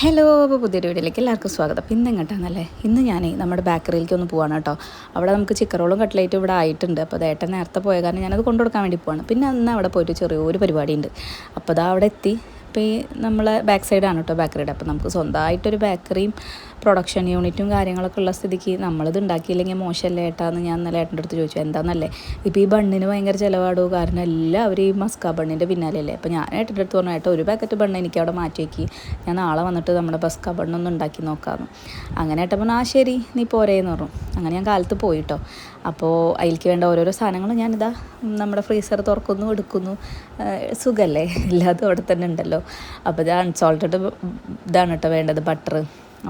Hello അപ്പോൾ പുതിയൊരു വീഡിയോയിലേക്ക് എല്ലാവർക്കും സ്വാഗതം. അപ്പോൾ ഇന്ന് എങ്ങോട്ടാണെന്നല്ലേ ഇന്ന് ഞാൻ നമ്മുടെ ബേക്കറിയിലേക്ക് ഒന്ന് പോവാണ് കേട്ടോ. അവിടെ നമുക്ക് ചിക്കൻ റോളും കട്ട്ലേറ്റും ഇവിടെ ആയിട്ടുണ്ട്. അപ്പോൾ അതേട്ടൻ നേരത്തെ പോയ കാരണം ഞാനത് കൊണ്ടുകൊടുക്കാൻ വേണ്ടി പോവാണ്. പിന്നെ അന്ന് അവിടെ പോയിട്ട് ചെറിയൊരു പരിപാടിയുണ്ട്. അപ്പോൾ അതാ അവിടെ എത്തി. ഇപ്പോൾ ഈ നമ്മളെ ബാക്ക് സൈഡാണ് കേട്ടോ ബേക്കറിയുടെ അപ്പോൾ നമുക്ക് സ്വന്തമായിട്ടൊരു ബേക്കറിയും പ്രൊഡക്ഷൻ യൂണിറ്റും കാര്യങ്ങളൊക്കെ ഉള്ള സ്ഥിതിക്ക് നമ്മളിത് ഉണ്ടാക്കിയില്ലെങ്കിൽ മോശമല്ലേ ഏട്ടാന്ന് ഞാൻ ഇന്നലെ ഏട്ടന്റെ അടുത്ത് ചോദിച്ചു. എന്താണെന്നല്ലേ ഇപ്പോൾ ഈ ബണ്ണിന് ഭയങ്കര ചിലവാടോ? കാരണം എല്ലാവരും ഈ മസ്ക ബണ്ണിന്റെ പിന്നാലെയല്ലേ? അപ്പോൾ ഞാൻ ഏട്ടന്റെ അടുത്ത് പറഞ്ഞു ഏട്ടാ ഒരു പാക്കറ്റ് ബണ്ണ് എനിക്ക് അവിടെ മാറ്റി വയ്ക്കി ഞാൻ നാളെ വന്നിട്ട് നമ്മുടെ ബസ്ക ബണ്ണൊന്നും ഉണ്ടാക്കി നോക്കാമെന്ന് അങ്ങനെ ഏട്ടൻ ആ ശരി നീ പോരേന്ന് പറഞ്ഞു. അങ്ങനെ ഞാൻ കാലത്ത് പോയിട്ടോ അപ്പോൾ അതിലേക്ക് വേണ്ട ഓരോരോ സാധനങ്ങൾ ഞാനിതാ നമ്മുടെ ഫ്രീസർ തുറക്കുന്നു എടുക്കുന്നു. സുഖമല്ലേ എല്ലാതും അവിടെ തന്നെ ഉണ്ടല്ലോ. അപ്പോൾ ഇത് അൺസോൾട്ടഡ് ഇതാണ് കേട്ടോ വേണ്ടത് ബട്ടർ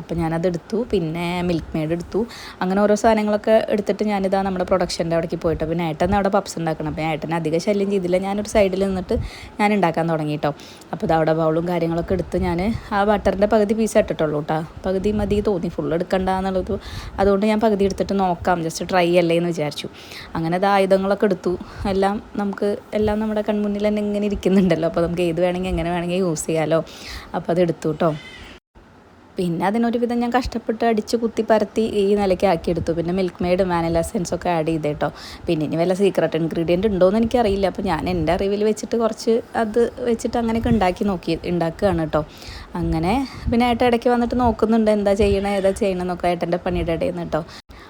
അപ്പോൾ ഞാനത് എടുത്തു പിന്നെ മിൽക്ക് മെയ്ഡ് എടുത്തു. അങ്ങനെ ഓരോ സാധനങ്ങളൊക്കെ എടുത്തിട്ട് ഞാനിതാ നമ്മുടെ പ്രൊഡക്ഷന്റെ അവിടേക്ക് പോയിട്ടോ. പിന്നെ ഏട്ടൻ അവിടെ പപ്സ് ഉണ്ടാക്കണം. അപ്പോൾ ഏട്ടൻ അധികം ശല്യം ചെയ്തില്ല. ഞാനൊരു സൈഡിൽ നിന്നിട്ട് ഞാൻ ഉണ്ടാക്കാൻ തുടങ്ങി കേട്ടോ അപ്പോൾ അവിടെ ബൗളും കാര്യങ്ങളൊക്കെ എടുത്ത് ഞാൻ ആ ബട്ടറിന്റെ പകുതി പീസ് ഇട്ടിട്ടുള്ളൂ കേട്ടോ പകുതി മതി തോന്നി. ഫുൾ എടുക്കണ്ട എന്നുള്ളത് അതുകൊണ്ട് ഞാൻ പകുതി എടുത്തിട്ട് നോക്കാം. ജസ്റ്റ് ട്രൈ അല്ലേ എന്ന് വിചാരിച്ചു. അങ്ങനെ അത് ആയുധങ്ങളൊക്കെ എടുത്തു. എല്ലാം നമുക്ക് എല്ലാം നമ്മുടെ കൺമുന്നിൽ തന്നെ ഇങ്ങനെ ഇരിക്കുന്നുണ്ടല്ലോ. അപ്പോൾ നമുക്ക് ഏത് വേണമെങ്കിൽ എങ്ങനെ വേണമെങ്കിൽ യൂസ് ചെയ്യാമല്ലോ അപ്പോൾ അത് എടുത്തു കേട്ടോ പിന്നെ അതിനൊരുവിധം ഞാൻ കഷ്ടപ്പെട്ട് അടിച്ച് കുത്തി പരത്തി ഈ നിലയ്ക്ക് ആക്കിയെടുത്തു. പിന്നെ മിൽക്ക് മെയ്ഡ് വാനില ഒക്കെ ആഡ് ചെയ്തേട്ടോ പിന്നെ ഇനി വല്ല സീക്രട്ട് ഇൻഗ്രീഡിയന്റ് ഉണ്ടോയെന്ന് എനിക്കറിയില്ല. അപ്പോൾ ഞാൻ എന്റെ അറിവിൽ വെച്ചിട്ട് കുറച്ച് അത് വെച്ചിട്ട് അങ്ങനെയൊക്കെ ഉണ്ടാക്കി നോക്കി ഉണ്ടാക്കുകയാണ് കേട്ടോ അങ്ങനെ പിന്നെ ഏട്ടാ ഇടയ്ക്ക് വന്നിട്ട് നോക്കുന്നുണ്ട്. എന്താ ചെയ്യണേ ഏതാ ചെയ്യണമെന്നൊക്കെ ഏട്ടന്റെ പണിയുടെ ഇടയിൽ നിന്ന് കേട്ടോ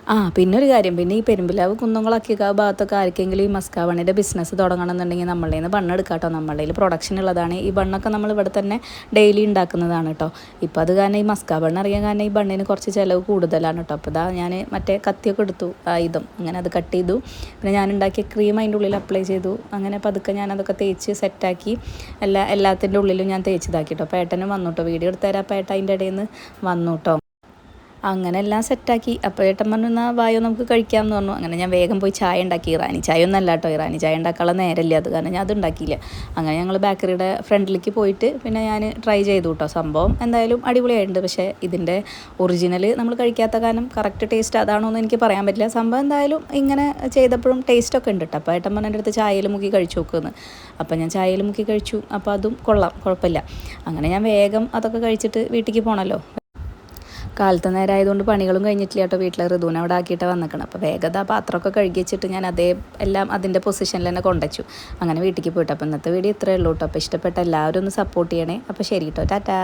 ആ പിന്നെ ഒരു കാര്യം. പിന്നെ ഈ പെരുമ്പിലാവ് കുന്നംകുളക്കിക്കാവ് ഭാഗത്തൊക്കെ ആർക്കെങ്കിലും ഈ മസ്കാവണിന്റെ ബിസിനസ് തുടങ്ങണമെന്നുണ്ടെങ്കിൽ നമ്മളുടെ നിന്ന് ബണ്ണ് എടുക്കാം കേട്ടോ നമ്മളുടെ പ്രൊഡക്ഷൻ ഉള്ളതാണ്. ഈ ബണ്ണൊക്കെ നമ്മൾ ഇവിടെ തന്നെ ഡെയിലി ഉണ്ടാക്കുന്നതാണ് കേട്ടോ ഇപ്പോൾ അത് കാരണം ഈ മസ്കാ ബണ്ണ് അറിയാൻ കാരണം ഈ ബണ്ണിന് കുറച്ച് ചിലവ് കൂടുതലാണ് കേട്ടോ അപ്പോൾ ഇതാ ഞാൻ മറ്റേ കത്തിയൊക്കെ എടുത്തു ഇതും. അങ്ങനെ അത് കട്ട് ചെയ്തു. പിന്നെ ഞാൻ ഉണ്ടാക്കിയ ക്രീം അതിന്റെ ഉള്ളിൽ അപ്ലൈ ചെയ്തു. അങ്ങനെ പതുക്കെ ഞാൻ അതൊക്കെ തേച്ച് സെറ്റാക്കി എല്ലാ എല്ലാത്തിന്റെ ഉള്ളിലും ഞാൻ തേച്ചതാക്കി കേട്ടോ അപ്പോൾ ഏട്ടനും വന്നു കേട്ടോ വീഡിയോ എടുത്തുതരാം ഏട്ടൻ അതിന്റെ ഇടയിൽ നിന്ന് വന്നു കേട്ടോ അങ്ങനെ എല്ലാം സെറ്റാക്കി. അപ്പോൾ ഏട്ടൻ പറഞ്ഞു എന്നാൽ വായോ നമുക്ക് കഴിക്കാമെന്ന് പറഞ്ഞു. അങ്ങനെ ഞാൻ വേഗം പോയി ചായ ഉണ്ടാക്കി. ഇറാനി ചായ ഒന്നും അല്ല കേട്ടോ. ഇറാനി ചായ ഉണ്ടാക്കാനുള്ള നേരമില്ല. അത് കാരണം ഞാൻ അത് ഉണ്ടാക്കിയില്ല. അങ്ങനെ ഞങ്ങൾ ബേക്കറിയുടെ ഫ്രണ്ടിലേക്ക് പോയിട്ട് പിന്നെ ഞാൻ ട്രൈ ചെയ്തു കേട്ടോ. സംഭവം എന്തായാലും അടിപൊളിയായിട്ടുണ്ട്. പക്ഷേ ഇതിന്റെ ഒറിജിനൽ നമ്മൾ കഴിക്കാത്ത കാരണം കറക്റ്റ് ടേസ്റ്റ് അതാണോ എന്ന് എനിക്ക് പറയാൻ പറ്റില്ല. സംഭവം എന്തായാലും ഇങ്ങനെ ചെയ്തപ്പോഴും ടേസ്റ്റൊക്കെ ഉണ്ട് കേട്ടോ. അപ്പോൾ ഏട്ടൻ പറഞ്ഞ അടുത്ത് ചായയിൽ മുക്കി കഴിച്ചു നോക്കുമെന്ന് അപ്പോൾ ഞാൻ ചായയിൽ മുക്കി കഴിച്ചു. അപ്പോൾ അതും കൊള്ളാം. കുഴപ്പമില്ല. അങ്ങനെ ഞാൻ വേഗം അതൊക്കെ കഴിച്ചിട്ട് വീട്ടിലേക്ക് പോകണമല്ലോ കാലത്തെ നേരമായതുകൊണ്ട് പണികളും കഴിഞ്ഞിട്ടില്ല കേട്ടോ വീട്ടിലെ ഋതുവിനെ അവിടെ ആക്കിയിട്ട് വന്നിക്കണം. അപ്പോൾ വേഗത പാത്രമൊക്കെ കഴുകി വെച്ചിട്ട് ഞാൻ അതേ എല്ലാം അതിന്റെ പൊസിഷനിൽ തന്നെ കൊണ്ടുവച്ചു. അങ്ങനെ വീട്ടിലേക്ക് പോയിട്ട്. അപ്പോൾ ഇന്നത്തെ വീഡിയോ ഇത്രയേ ഉള്ളൂ കേട്ടോ. അപ്പോൾ ഇഷ്ടപ്പെട്ട എല്ലാവരും ഒന്ന് സപ്പോർട്ട് ചെയ്യണേ. അപ്പോൾ ശരി കേട്ടോ. ടാറ്റാ.